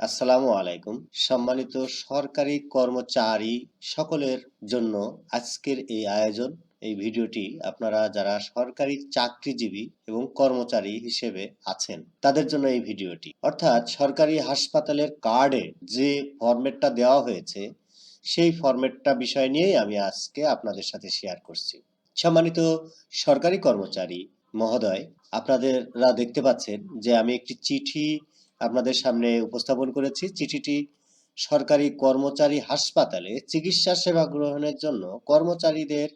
আসসালামু আলাইকুম। সম্মানিত সরকারি কর্মচারী সকলের জন্য আজকের এই আয়োজন, এই ভিডিওটি আপনারা যারা সরকারি চাকরিজীবী এবং কর্মচারী হিসেবে আছেন, তাদের জন্য এই ভিডিওটি। অর্থাৎ সরকারি হাসপাতালের কার্ডে যে ফরম্যাটটা দেওয়া হয়েছে, সেই ফরম্যাটটা বিষয় নিয়েই আমি আজকে আপনাদের সাথে শেয়ার করছি। সম্মানিত সরকারি কর্মচারী মহোদয়, আপনাদেররা দেখতে পাচ্ছেন যে আমি একটি চিঠি আপনাদের সামনে উপস্থাপন করেছি। চিঠিটি সরকারি কর্মচারী হাসপাতালে চিকিৎসা সেবা গ্রহণের জন্য কর্মচারীদের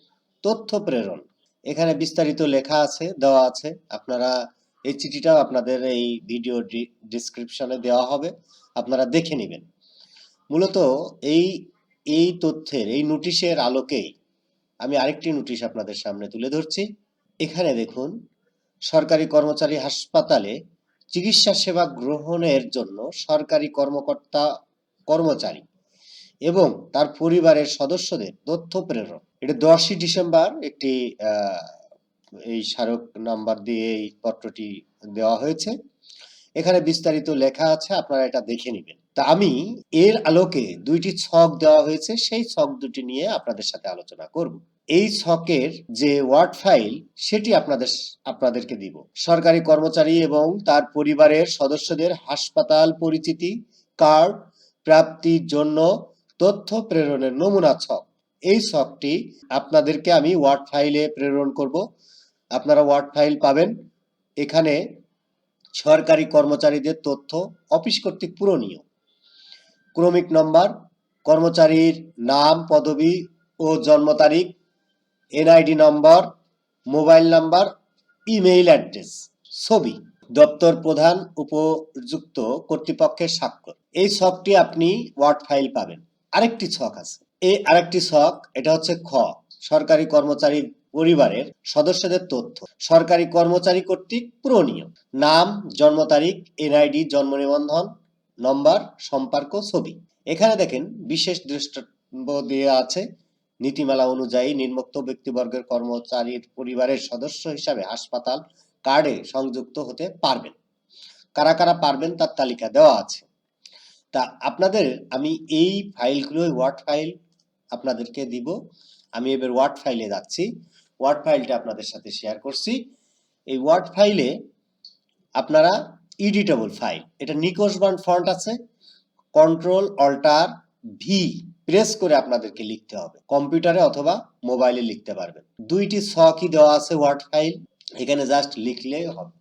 তথ্য প্রেরণ। এখানে বিস্তারিত লেখা আছে, দেওয়া আছে। আপনারা এই চিঠিটাও আপনাদের এই ভিডিও ডিসক্রিপশনে দেওয়া হবে। আপনারা দেখে নেবেন। মূলত এই এই তথ্যের, এই নোটিশের আলোকেই আমি আরেকটি নোটিশ আপনাদের সামনে তুলে ধরছি। এখানে দেখুন, সরকারি কর্মচারী হাসপাতালে চিকিৎসা সেবা গ্রহণের জন্য সরকারি কর্মকর্তা, কর্মচারী এবং তার পরিবারের সদস্যদের তথ্য প্রেরণ। এটা দশই ডিসেম্বর একটি এই স্মারক নাম্বার দিয়ে এই পত্রটি দেওয়া হয়েছে। এখানে বিস্তারিত লেখা আছে, আপনারা এটা দেখে নেবেন। তা আমি এর আলোকে দুইটি ছক দেওয়া হয়েছে, সেই ছক দুটি নিয়ে আপনাদের সাথে আলোচনা করব। এই ছকের যে ওয়ার্ড ফাইল, সেটি আপনাদের আপনাদেরকে দিব। সরকারি কর্মচারী এবং তার পরিবারের সদস্যদের হাসপাতাল পরিচিতি, কার্ড, প্রাপ্তির জন্য তথ্য প্রেরণের নমুনা ছক। এই ছকটি আপনাদেরকে আমি ওয়ার্ড ফাইলে প্রেরণ করব। আপনারা ওয়ার্ড ফাইল পাবেন। এখানে সরকারি কর্মচারীদের তথ্য, অফিস কর্তৃক পূরণীয়। ক্রমিক নম্বর, কর্মচারীর নাম, পদবি ও জন্ম তারিখ NID number mobile number email address ছবি। দপ্তর প্রধান, উপযুক্ত কর্তৃপক্ষের স্বাক্ষর। এই ছকটি আপনি ওয়ার্ড ফাইল পাবেন। আরেকটি ছক আছে। এই আরেকটি ছক, এটা হচ্ছে খ, সরকারি কর্মচারী পরিবারের সদস্যদের তথ্য। সরকারি কর্মচারী কর্তৃক পূরণীয়। নাম, জন্ম তারিখ এনআইডি জন্ম নিবন্ধন নম্বর সম্পর্ক, ছবি। এখানে দেখেন, বিশেষ দৃষ্টান্ত দেওয়া আছে। নীতিমালা অনুযায়ী নিম্নোক্ত ব্যক্তিবর্গের কর্মচারীর পরিবারের সদস্য হিসাবে হাসপাতাল কার্ডে সংযুক্ত হতে পারবেন। কারা কারা পারবেন তার তালিকা দেওয়া আছে। তা আপনাদের, আমি এই ফাইলগুলো ওয়ার্ড ফাইল আপনাদেরকে দিব। আমি এবার ওয়ার্ড ফাইলে যাচ্ছি। ওয়ার্ড ফাইলটা আপনাদের সাথে শেয়ার করছি। এই ওয়ার্ড ফাইলে আপনারা এডিটেবল ফাইল এটা নিকোশ বান ফন্ট আছে। কন্ট্রোল অল্টার ভি প্রেস করে আপনাদেরকে লিখতে হবে। কম্পিউটারে অথবা মোবাইলে লিখতে পারবেন। দুইটি ছকই দেওয়া আছে ওয়ার্ড ফাইল এখানে জাস্ট লিখলেই হবে।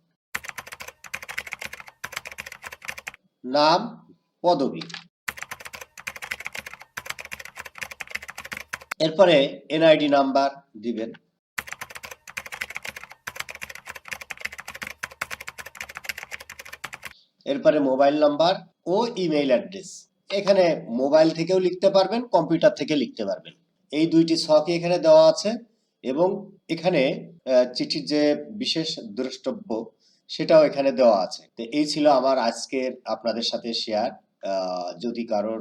নাম, পদবী। এরপরে এনআইডি নাম্বার দিবেন। এরপরে মোবাইল নাম্বার ও ইমেইল অ্যাড্রেস এখানে মোবাইল থেকেও লিখতে পারবেন, কম্পিউটার থেকে লিখতে পারবেন। এই দুইটি ছকই এখানে দেওয়া আছে এবং এখানে চিঠির যে বিশেষ দ্রষ্টব্য সেটাও এখানে দেওয়া আছে। তো এই ছিল আমার আজকের আপনাদের সাথে শেয়ার যদি কারোর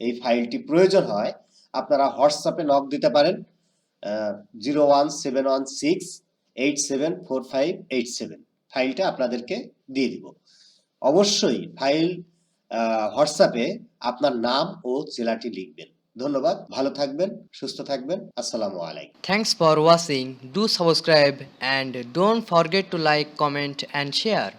এই ফাইলটি প্রয়োজন হয়, আপনারা হোয়াটসঅ্যাপে নক দিতে পারেন zero one seven one six eight seven four five eight seven ফাইলটা আপনাদেরকে দিয়ে দিব। অবশ্যই ফাইল হোয়াটসঅ্যাপে আপনার নাম ও জেলাটি লিখবেন। ধন্যবাদ, ভালো থাকবেন, সুস্থ থাকবেন, আসসালামু আলাইকুম। Thanks for watching do subscribe and don't forget to like comment and share